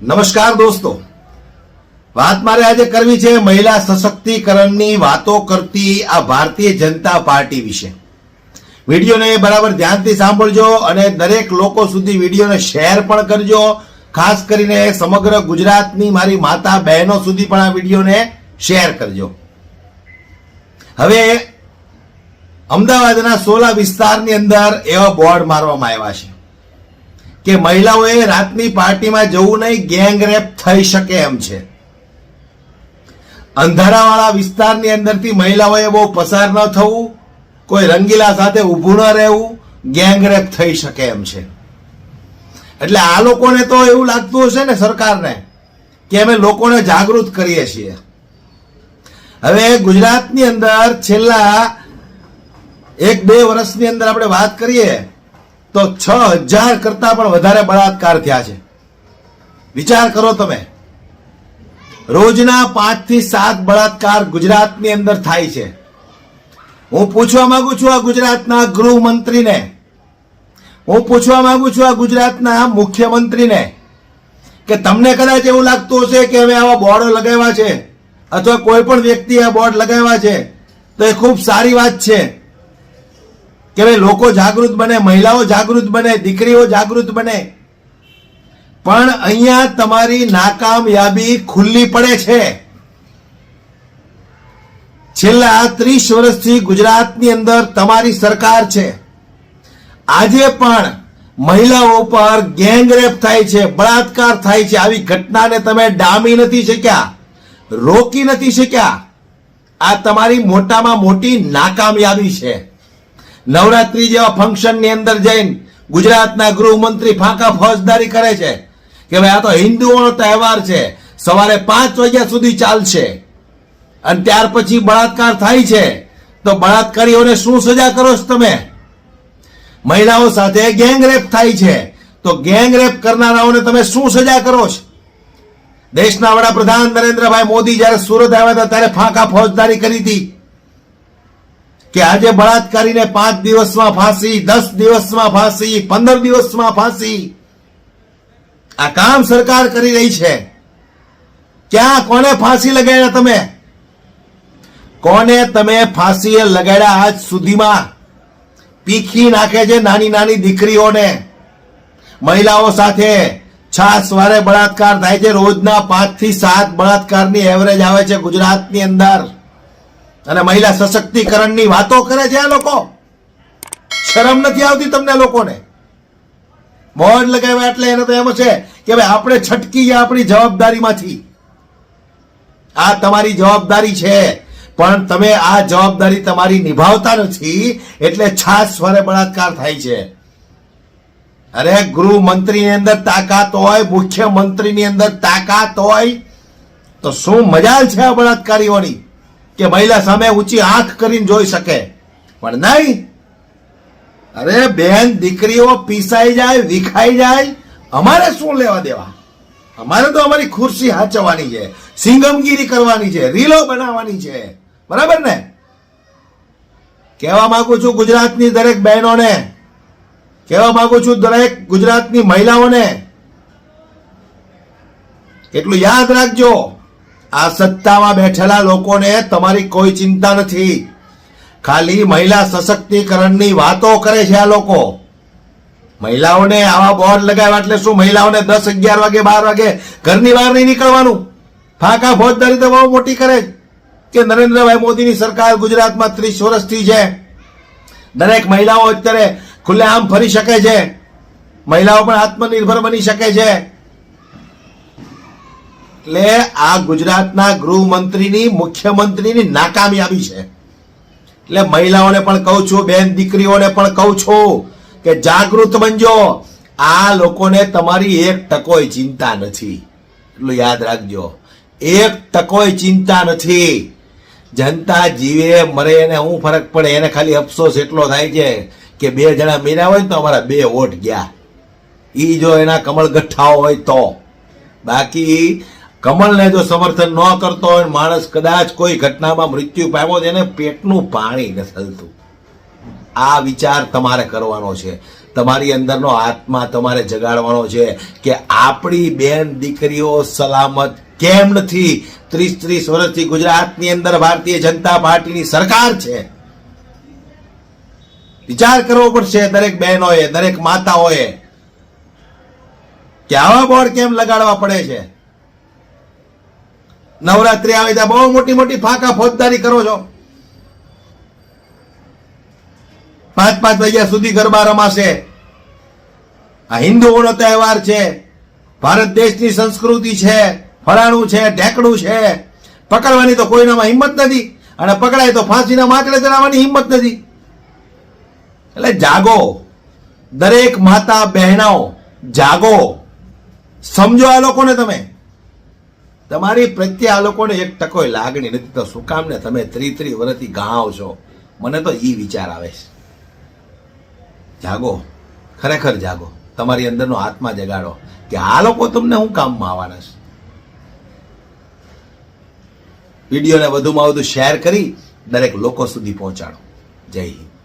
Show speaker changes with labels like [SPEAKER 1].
[SPEAKER 1] નમસ્કાર દોસ્તો. વાત મારે આજે કરવી છે મહિલા સશક્તિકરણની વાતો કરતી આ ભારતીય જનતા પાર્ટી વિશે. વિડીયોને બરાબર ધ્યાનથી સાંભળજો અને દરેક લોકો સુધી વિડીયોને શેર પણ કરજો. ખાસ કરીને સમગ્ર ગુજરાતની મારી માતા બહેનો સુધી પણ આ વિડીયોને શેર કરજો. હવે અમદાવાદના સોલા વિસ્તારની અંદર એવા બોર્ડ મારવામાં આવ્યા છે. કે મહિલાઓએ રાતની પાર્ટીમાં જવું નહીં ગેંગરેપ થઈ શકે એમ છે. અંધારાવાળા વિસ્તારની અંદરથી મહિલાઓએ બહુ પસાર ન થવું, કોઈ રંગીલા સાથે ઊભું ન રહેવું ગેંગરેપ થઈ શકે એમ છે. એટલે આ લોકોને તો એવું લાગતું હશે ને સરકારને, કે અમે લોકોને જાગૃત કરીએ છીએ. હવે ગુજરાતની અંદર છેલ્લા એક બે વર્ષની અંદર આપણે વાત કરીએ તો છ હજાર કરતા પણ વધારે બળાત્કાર થયા છે. વિચાર કરો તમે. રોજના પાંચથી સાત બળાત્કાર ગુજરાતની અંદર થાય છે. હું પૂછવા માંગુ છું આ ગુજરાતના ગૃહમંત્રીને. હું પૂછવા માંગુ છું આ ગુજરાતના મુખ્યમંત્રીને કે તમને કદાચ એવું લાગતું હશે કે અમે આવા બોર્ડો લગાવ્યા છે, અથવા કોઈ પણ વ્યક્તિ આ બોર્ડ લગાવ્યા છે, તો એ ખૂબ સારી વાત છે. કે ભાઈ લોકો જાગૃત બને, મહિલાઓ જાગૃત બને, દીકરીઓ જાગૃત બને. પણ અહીંયા તમારી નાકામયાબી ખુલ્લી પડે છે. છેલ્લા ત્રીસ વર્ષથી ગુજરાતની અંદર તમારી સરકાર છે. આજે પણ મહિલાઓ પર ગેંગરેપ થાય છે, બળાત્કાર થાય છે. આવી ઘટનાને તમે ડામી નથી શક્યા, રોકી નથી શક્યા. આ તમારી મોટામાં મોટી નાકામયાબી છે. નવરાત્રી જેવા ફંક્શનની અંદર જઈને ગુજરાતના ગૃહમંત્રી ફાંકા ફોજદારી કરે છે કે ભાઈ આ તો હિન્દુઓનો તહેવાર છે. સવારે પાંચ વાગ્યા સુધી ચાલશે. અને ત્યાર પછી બળાત્કાર થાય છે. તો બળાત્કારીઓને શું સજા કરો છો તમે? મહિલાઓ સાથે ગેંગરેપ થાય છે. તો ગેંગરેપ કરનારાઓને તમે શું સજા કરો છો? દેશના વડાપ્રધાન નરેન્દ્રભાઈ મોદી જ્યારે સુરત આવ્યા હતા ત્યારે ફાંકા ફોજદારી કરી હતી. કે આજે બળાત્કારીને પાંચ દિવસમાં ફાંસી, દસ દિવસમાં ફાંસી, પંદર દિવસમાં ફાંસી. આ કામ સરકાર કરી રહી છે. ક્યાં, કોને ફાંસી લગાડ્યા તમે? કોને તમે ફાંસીએ લગાડ્યા આજ સુધીમાં? પીખી નાખે છે નાની નાની દીકરીઓને. મહિલાઓ સાથે છાસ વારે બળાત્કાર થાય છે. રોજના પાંચથી સાત બળાત્કારની એવરેજ આવે છે ગુજરાતની અંદર. અને મહિલા સશક્તિકરણની વાતો કરે છે આ લોકો. શરમ નથી આવતી તમને લોકોને? બોર્ડ લગાવ્યા એટલે એને તો એમ છે કે ભાઈ આપણે છટકી આપણી જવાબદારીમાંથી. આ તમારી જવાબદારી છે, પણ તમે આ જવાબદારી તમારી નિભાવતા નથી, એટલે છાસ સ્વરે બળાત્કાર થાય છે. અરે ગૃહમંત્રીની અંદર તાકાત હોય, મુખ્યમંત્રીની અંદર તાકાત હોય, તો શું મજાલ છે આ બળાત્કારીઓની? કે મહિલા સામે ઊંચી આંખ કરીને જોઈ શકે. પણ નહીં. અરે બેન, દીકરીઓ પીસાઈ જાય, વિખાઈ જાય. અમારે શું લેવા દેવા? અમારે તો અમારી ખુરશી હાચવવાની છે, સિંગમગીરી કરવાની છે, રીલો બનાવવાની છે. બરાબર ને? કહેવા માંગુ છું ગુજરાતની દરેક બહેનોને. કહેવા માંગુ છું દરેક ગુજરાતની મહિલાઓને. એટલું યાદ રાખજો. આ સત્તામાં બેઠેલા લોકોને તમારી કોઈ ચિંતા નથી. ખાલી મહિલા સશક્તિકરણની વાતો કરે છે આ લોકો. મહિલાઓને આવા બોર્ડ લગાવ્યા એટલે શું? મહિલાઓને દસ, અગિયાર વાગે, બાર વાગે ઘરની બહાર નહીં નીકળવાનું. ફાંકા ફોજદારી તો બહુ મોટી કરે કે નરેન્દ્રભાઈ મોદીની સરકાર ગુજરાતમાં ત્રીસ વર્ષથી છે. દરેક મહિલાઓ અત્યારે ખુલ્લેઆમ ફરી શકે છે. મહિલાઓ પણ આત્મનિર્ભર બની શકે છે. એટલે આ ગુજરાતના ગૃહમંત્રીની, મુખ્યમંત્રીની નાકામયાબી છે. એટલે મહિલાઓને પણ કહું છું, બેન દીકરીઓને પણ કહું છું કે જાગૃત બનજો. આ લોકોને તમારી એક ટકોય ચિંતા નથી. એટલું યાદ રાખજો. એક ટકોય ચિંતા નથી. જનતા જીવે, મરે એને શું ફરક પડે, એને ખાલી અફસોસ એટલો થાય છે કે બે જણા મેર્યા હોય તો અમારા બે વોટ ગયા. એ જો એના કમળ ગઠ્ઠાઓ હોય તો. બાકી કમળને જો સમર્થન ન કરતો હોય, માણસ કદાચ કોઈ ઘટનામાં મૃત્યુ પામ્યો એને પેટનું પાણી હલતું આ વિચાર તમારે કરવાનો છે. તમારી અંદરનો આત્મા તમારે જગાડવાનો છે કે આપણી બેન દીકરીઓ સલામત કેમ નથી? ત્રીસ ત્રીસ વર્ષથી ગુજરાતની અંદર ભારતીય જનતા પાર્ટીની સરકાર છે. વિચાર કરવો પડશે દરેક બહેનોએ, દરેક માતાઓએ, કે આવા બોર્ડ કેમ લગાડવા પડે છે? નવરાત્રી આવે ત્યાં બહુ મોટી મોટી ફાંકા ફોજદારી કરો છો. પાંચ પાંચ વાગ્યા સુધી ગરબા રમાશે. આ હિન્દુઓનો તહેવાર છે. ભારત દેશની સંસ્કૃતિ છે ફરાણું છે, ઢેકડું છે. પકડવાની તો કોઈનામાં હિંમત નથી અને પકડાય તો ફાંસીના માટલે ચડાવવાની હિંમત નથી. એટલે જાગો. દરેક માતા બહેનાઓ, જાગો. સમજો આ લોકોને તમે. તમારી પ્રત્યે આ લોકોને એક ટકો લાગણી નથી. તો શું કામ ને તમે ત્રી ત્રી વર્ષથી ગાવ છો? મને તો એ વિચાર આવે છે. જાગો. ખરેખર જાગો. તમારી અંદરનો આત્મા જગાડો કે આ લોકો તમને હું કામમાં આવવાના છે? વિડીયોને વધુમાં વધુ શેર કરી દરેક લોકો સુધી પહોંચાડો. જય હિન્દ.